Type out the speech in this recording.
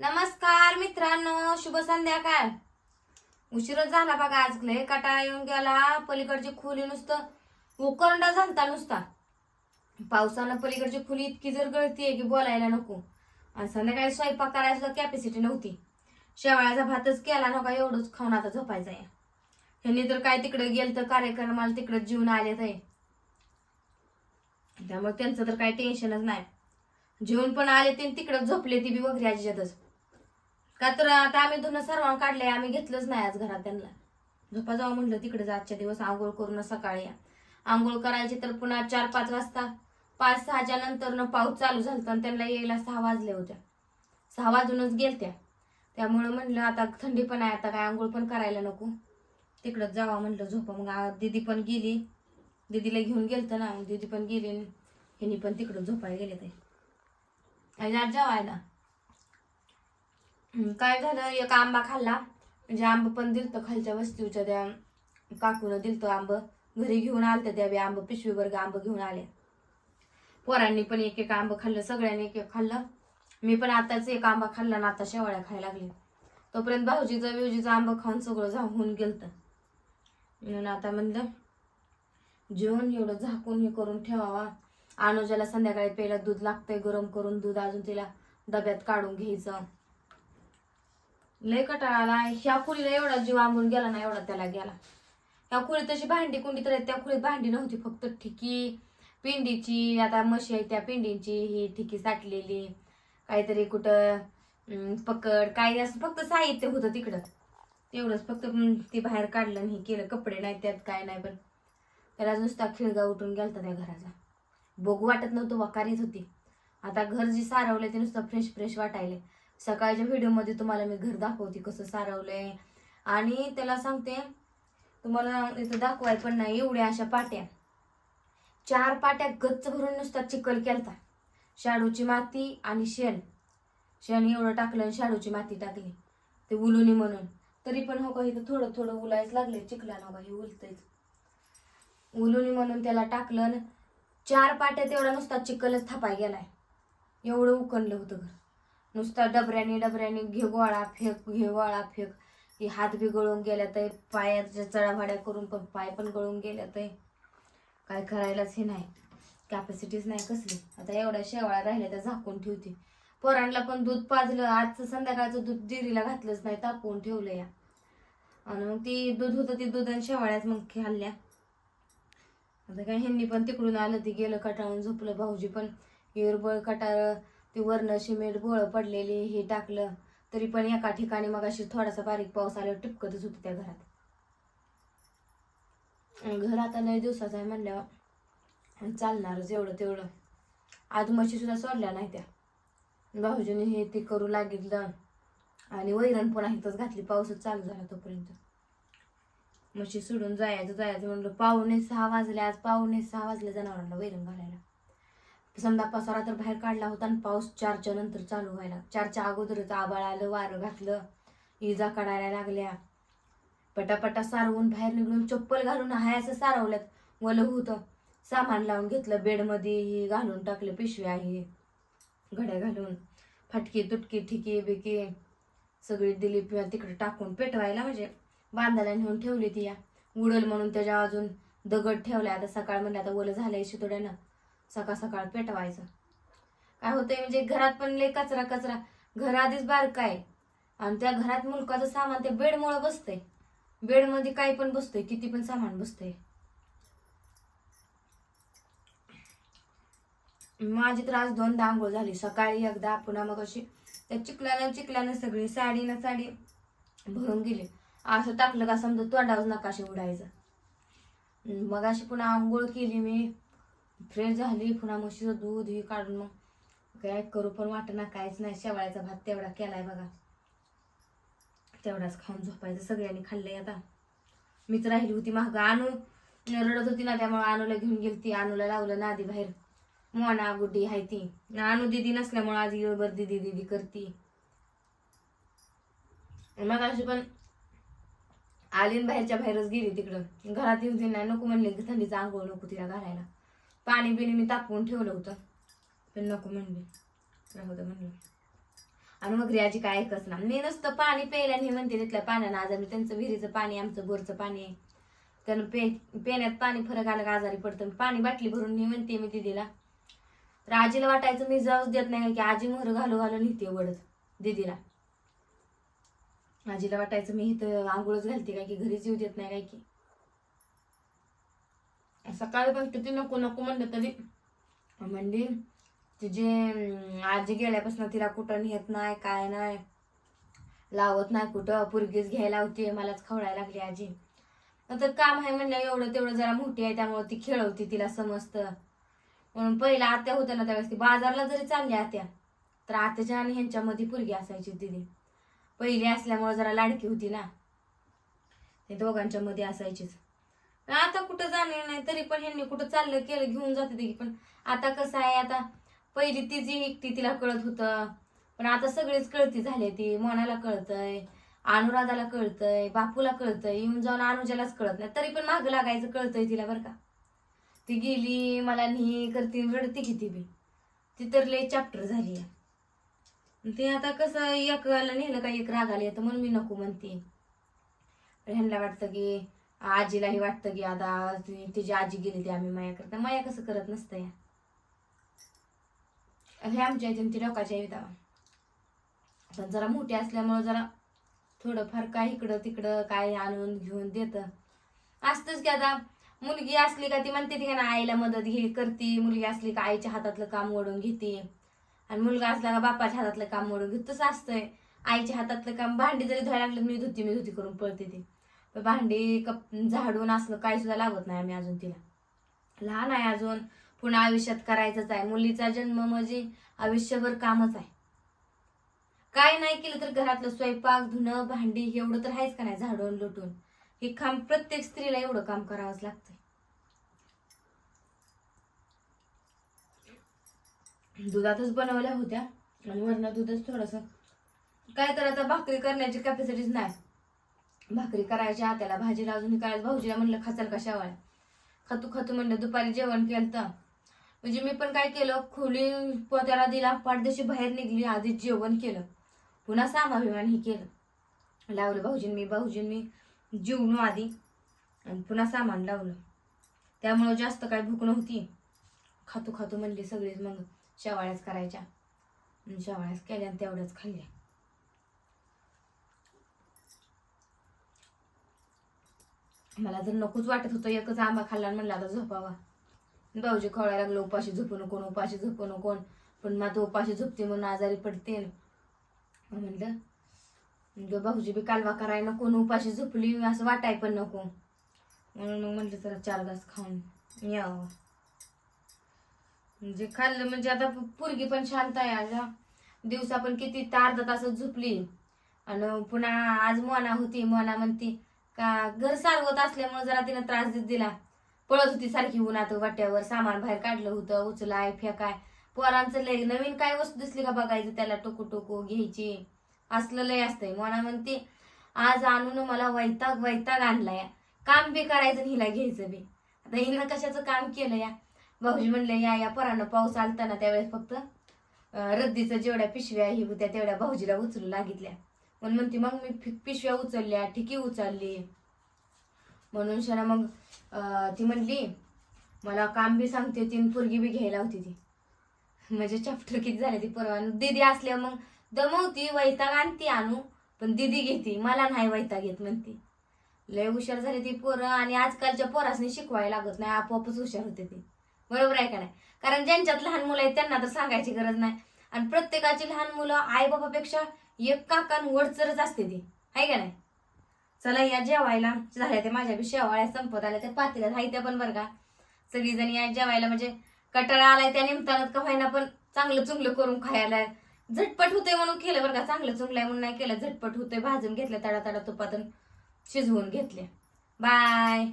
नमस्कार मित्रांनो शुभ संध्याकाळ. उशीरच झाला बघा आज लय कटाळा येऊन गेला. पलीकडची खोली नुसतं उकरंडा झालता नुसता. पावसानं पलीकडची खोली इतकी जर गळतीये की बोलायला नको. आणि संध्याकाळी स्वयंपाक करायला सुद्धा कॅपॅसिटी नव्हती. शेवाळ्याचा भातच केला नका एवढंच खाऊन आता झोपायचं आहे. ह्यांनी तर काय तिकडे गेलं तर कार्यक्रमाला तिकडे जीवन आलेत आहे त्यामुळे त्यांचं तर काही टेन्शनच नाही. जेवण पण आले ते तिकडे झोपले ती बी वगैरे आजीच्यातच. का तर आता आम्ही धुणं सर्वांना काढले आम्ही घेतलंच नाही आज घरात त्यांना. झोपा जाऊ म्हटलं तिकडे आजच्या दिवस आंघोळ करून सकाळी या. आंघोळ करायची तर पुन्हा चार पाच वाजता पाच सहाच्या नंतर न पाऊस चालू झालता आणि त्यांना यायला सहा वाजले होत्या सहा वाजूनच गेलत्या. त्यामुळं म्हणलं आता थंडी पण आहे आता काय आंघोळ पण करायला नको. तिकडंच जावा म्हटलं झोपा. मग दिदी दीदी पण गेली. दीदीला घेऊन गेलतं ना दीदी पण गेली हिनी पण तिकडं झोपायला गेले ते. आणि आज काय झालं? एक आंबा खाल्ला. म्हणजे आंब पण दिलतं खालच्या वस्तीच्या त्या काकूनं दिलतं आंब. घरी घेऊन आलतं त्या बी आंब पिशवी वर्ग आंब घेऊन आल्या. पोरांनी पण एक एक आंब खाल्लं सगळ्यांनी एक एक खाल्लं. मी पण आताच एक आंबा खाल्ला ना आता शेवाळ्या खायला लागले. तोपर्यंत भाऊजीचं बिवजीचं आंब खाऊन सगळं झाकून गेलतं. म्हणून आता म्हणलं जेवण एवढं झाकून हे करून ठेवावा. अनुजाला संध्याकाळी प्यायला दूध लागतंय गरम करून दूध अजून तिला डब्यात काढून घ्यायचं. लय कटाळा आला ह्या खुलीला एवढा जीव आंबून गेला ना एवढा त्याला गेला. ह्या खुलीत तशी भांडी कुंडी तर त्या खुलीत भांडी नव्हती फक्त ठिकी पिंडीची आता म्हशी आहे त्या पिंडीची ही ठिकी साठलेली. काहीतरी कुठं पकड काही असं फक्त साहित्य होतं तिकडं. तेवढंच फक्त ती ते बाहेर काढलं आणि हे केलं कपडे नाही त्यात काय नाही पण त्याला नुसता खिळगा उठून गेलता त्या घराचा. बघू वाटत नव्हतं वकार येत होती. आता घर जे सारवलं ते नुसतं फ्रेश फ्रेश वाटायले सकाळच्या व्हिडिओमध्ये तुम्हाला मी घर दाखवते कसं सारवलंय. आणि त्याला सांगते तुम्हाला इथं दाखवाय पण नाही एवढ्या अशा पाट्या. चार पाट्या गच्च भरून नुसता चिखल केलता. शाडूची माती आणि शेण. शेण एवढं टाकलं आणि शाडूची माती टाकली. ते उलुनी म्हणून. तरी पण हो का इथं थोडं थोडं उलायच लागले चिखला ना हो हे उलतयच उलुनी म्हणून त्याला टाकलं आणि चार पाट्या तेवढा नुसता चिखलच थापाय गेलाय. एवढं उकणलं होतं घर. नुसता डबऱ्याने डबऱ्याने घे गोळा फेक घे गोळा फेक. हात बी गळून गेल्या तर पायाच्या चढाभाड्या करून पण पाय पण गळून गेल्या तर काय करायलाच हे नाही. कॅपॅसिटीच नाही कसली. आता एवढ्या शेवाळ्या राहिल्या त्या झाकून ठेवते. पोरांना पण दूध पाजलं आजचं संध्याकाळचं दूध दिरीला घातलंच नाही तापवून ठेवलं या. आणि मग ती दूध होतं ती दूध आणि शेवाळ्याच मग खाल्ल्या आता काय ह्यांनी पण तिकडून आलं ते गेलं कटाळून झोपलं भाऊजी पण हिरबळ कटाळ ते वरनं सिमेंट गोळ पडलेली हे टाकलं तरी पण एका ठिकाणी मग अशी थोडासा बारीक पाऊस आल्यावर टिपकतच होती त्या घरात. घर आता लय दिवसाचं आहे म्हणल्यावर चालणारच एवढं तेवढं. आज म्हशी सुद्धा सोडल्या नाही त्या. भाऊजीने हे ते करू लागितलं आणि वैरण पण इथंच घातली पाऊसच चालू झाला तोपर्यंत. म्हशी सोडून जायचं जायचं म्हणलं पावणे सहा वाजले आज पावणे सहा वाजले जनावरांना वैरण घालायला. समजा पसारा तर बाहेर काढला होता आणि पाऊस चारच्या नंतर चालू व्हायला. चारच्या अगोदरच आबाळ आलं वारं घातलं इजा काढायला लागल्या. पटापटा सारवून बाहेर निघून चप्पल घालून हायाचं असं सारवल्यात. वलं होतं. सामान लावून घेतलं बेडमध्ये घालून टाकलं पिशव्या आहे घड्या घालून. फाटकी तुटकी ठिकी बिकी सगळी दिली पिवा तिकडे टाकून पेटवायला म्हणजे बांधायला नेऊन ठेवली ती या. उडल म्हणून त्याच्या अजून दगड ठेवला आता सकाळ म्हणलं आता ओलं झालंय शितोड्यानं. सकाळ सकाळ पेटवायचं. काय होतंय म्हणजे घरात पण लय कचरा कचरा. घर आधीच बारका आहे. आणि त्या घरात मुलकाचं सामान ते बेडमुळं बसतंय. बेडमध्ये काही पण बसतंय किती पण सामान बसतंय. माझी त्रास दोनदा आंघोळ झाली. सकाळी एकदा पुन्हा मग अशी त्या चिकल्यानं चिकल्यानं सगळी साडी ना साडी भरून गेली. असं टाकलं का समजा तोंडावर नकाशे उडायचं. मग अशी पुन्हा आंघोळ केली मी. फ्रेश झाली पुन्हा म्हशीचं दूध ही काढून मग काय करू पण वाटणार काहीच नाही. शेवाळ्याचा भात तेवढा केलाय बघा. तेवढाच खाऊन झोपायचं सगळ्यांनी खाल्लंय आता. मीच राहिली होती महाग आणू रडत होती ना त्यामुळे आणूला घेऊन गेली ती. आणूला लावलं नादी बाहेर. मोना गुड्डी हाय ती. आणू दिदी नसल्यामुळे आज येळभर दिदी दिदी करती. मग अशी पण आली बाहेरच्या बाहेरच गेली तिकडं. घरात येऊन ती नाही नको म्हणले की थंडीचा आंघोळ नको तिला घालायला. पाणी बिणी मी तापवून ठेवलं होतं. पण नको म्हणले. राहू दे म्हणलं. आणि मग आजी काय ऐकच ना मी नुसतं पाणी प्यायला हे म्हणते तिथल्या पाण्यानं आजार. त्यांचं विहिरीचं पाणी आमचं बोरचं पाणी. आहे त्यानं पे पेण्यात पाणी फरक आलं का आजारी पडतं. पाणी बाटली भरून मी म्हणते मी दिदीला. तर आजीला वाटायचं मी जाऊच देत नाही की आजी मोहर घालू घालून नेते वडत दिदीला. आजीला वाटायचं मी इथं आंघोळच घालते काय की घरीच येऊ देत नाही काय की. सकाळी पण किती नको नको म्हणलं तरी. म्हणजे तिचे आजी गेल्यापासून तिला कुठं नेत नाही काय नाही लावत नाही कुठं. पुरगीच घ्यायला होती मलाच खवळायला लागली आजी. नंतर काम आहे म्हणलं एवढं तेवढं जरा मोठी आहे त्यामुळे ती खेळवती तिला समजतं. म्हणून पहिला आत्या होत्या ना त्यावेळेस ती बाजारला जरी चालली आत्या तर आत्याच्या आणि ह्यांच्यामध्ये पुरगी असायची दिदी पहिली असल्यामुळे जरा लाडकी होती ना. ते दोघांच्या मध्ये असायचीच. आता कुठं जाणार नाही तरी पण ह्यांनी कुठं चाललं केलं घेऊन जाते ते पण. आता कसं आहे आता पहिली ती जी एकटी तिला कळत होतं. पण आता सगळीच कळती झाली ती. मनाला कळतंय अनुराधाला कळतंय बापूला कळतंय. येऊन जाऊन अनुजालाच कळत नाही. तरी पण मागं लागायचं कळतंय तिला बरं का. ती गेली मला नी करते रडती किती बी. ती तर लय चॅप्टर झाली आहे. ते आता कसं एकाला नेलं का एक राग येतं तर म्हणून मी नको म्हणते. ह्यांना वाटतं की आजीलाही वाटतं की आता तिची आजी गेली ती आम्ही माया करता. माया कसं करत नसतं या. हे आमच्या इथून ती डोकाच्या येतात पण जरा मोठी असल्यामुळे जरा थोडंफार काय इकडं तिकडं काय आणून घेऊन देत. असतंच की आता मुलगी असली का ती म्हणते ती का ना आईला मदत घे करते. मुलगी असली का आईच्या हातातलं काम ओढून घेते. आणि मुलगा असला का बापाच्या हातातलं काम ओढून घेत. तसं असतंय. आईच्या हातातलं काम भांडी जरी धुवायला लागलं मी धुती मी धुती करून पळते ती. भांडी कप झाडून असलं काही सुद्धा लागत नाही आम्ही अजून तिला. लहान आहे अजून पुन्हा आयुष्यात करायचंच आहे. मुलीचा जन्म म्हणजे आयुष्यभर कामच आहे. काय नाही केलं तर घरातलं स्वयंपाक धुणं भांडी एवढं तर आहेच का नाही झाडून लुटून? हे काम प्रत्येक स्त्रीला एवढं काम करावंच लागतं दुधातच बनवल्या होत्या आणि वरनं दूधच थोडस. काय तर आता भाकरी करण्याची कॅपॅसिटीच नाही. भाकरी करायच्या त्याला भाजीला अजून करायचं. भाऊजीला म्हणलं खाचाल का शेवाळ्या? खातू खातू म्हणलं दुपारी जेवण केलं तर म्हणजे मी पण काय केलं खोली पोत्याला दिला पाठदेशी बाहेर निघली आधी जेवण केलं. पुन्हा सामाभिमान हे केलं. लावलं भाऊजीन मी भाऊजीन मी जेवलो आधी आणि पुन्हा सामान लावलं. त्यामुळं जास्त काय भूक नव्हती. खातू खातू म्हणली सगळीच मग शेवाळ्याच करायच्या. शेवाळ्याच केल्या आणि तेवढ्याच खाल्ल्या. मला जर नकोच वाटत होतं एकच आंबा खाल्ला आणि म्हणलं आता झोपावा. भाऊजी खवळायला लागलं उपाशी झोपू नको उपाशी झोपू नको. पण मग उपाशी झोपते म्हणून आजारी पडते. म्हणलं म्हणलं भाऊजी बी कालवा कराय नको उपाशी झोपली असं वाटाय पण नको. म्हणून मग म्हणलं तर चार घास खाऊन यावं. म्हणजे खाल्लं म्हणजे आता पोरगी पण शांत आहे आज दिवसा पण किती तर अर्धा तासच झोपली. आणि पुन्हा आज मोना होती मोना म्हणती का घर सारवत असल्यामुळे जरा तिनं त्रास देत दिला. पळत होती सारखी उन्हात वाट्यावर सामान बाहेर काढलं होतं उचलाय फेकाय. पोरांचं लय नवीन काय वस्तू दिसली का बघायचं त्याला टोकू टोकू घ्यायची. असलं लय असतंय. म्हणा म्हणते आज आणून मला वैताग वैताग आणलाय. काम बी करायचं आणि हिला घ्यायचं बी. आता हिनं कशाचं काम केलं या? भाऊजी म्हणलं या या पोरानं पाऊस आलता ना त्यावेळेस फक्त रद्दीचं जेवढ्या पिशव्या ही होत्या तेवढ्या भाऊजीला उचलू लागितल्या. पण म्हणते मग मी पिशव्या उचलल्या ठिकी उचलली. म्हणून शना मग ती म्हणली मला काम बी सांगते तीन पोरगी बी घ्यायला होती ती. म्हणजे चॅप्टर किती झाले ती परवा. दीदी असल्या मग दमवती वैताग आणती आणू पण दीदी घेते. मला नाही वैताग घेत म्हणते. लय हुशार झाली ती पोरं आणि आजकालच्या पोरासनी शिकवायला लागत नाही आपोआपच हुशार होते ती. बरोबर आहे का नाही? कारण ज्यांच्यात लहान मुलं आहेत त्यांना तर सांगायची गरज नाही. आणि प्रत्येकाची लहान मुलं आई बाबापेक्षा एक काकान वडचरच असते ती. आहे का नाही? चला या जेवायला. झाल्या ते माझ्या शेवाळ्या संपत आल्या त्या पातीला हाय त्या पण बरं का. सगळीजण या जेवायला म्हणजे कटाळा आलाय त्या निमतानात का व्हायना पण चांगलं चुंगलं करून खायला. झटपट होतंय म्हणून केलं बरं का. चांगलं चुंगलंय म्हणून नाही केलं. झटपट होतंय. भाजून घेतलं तडा तडा तुपातून शिजवून घेतले बाय.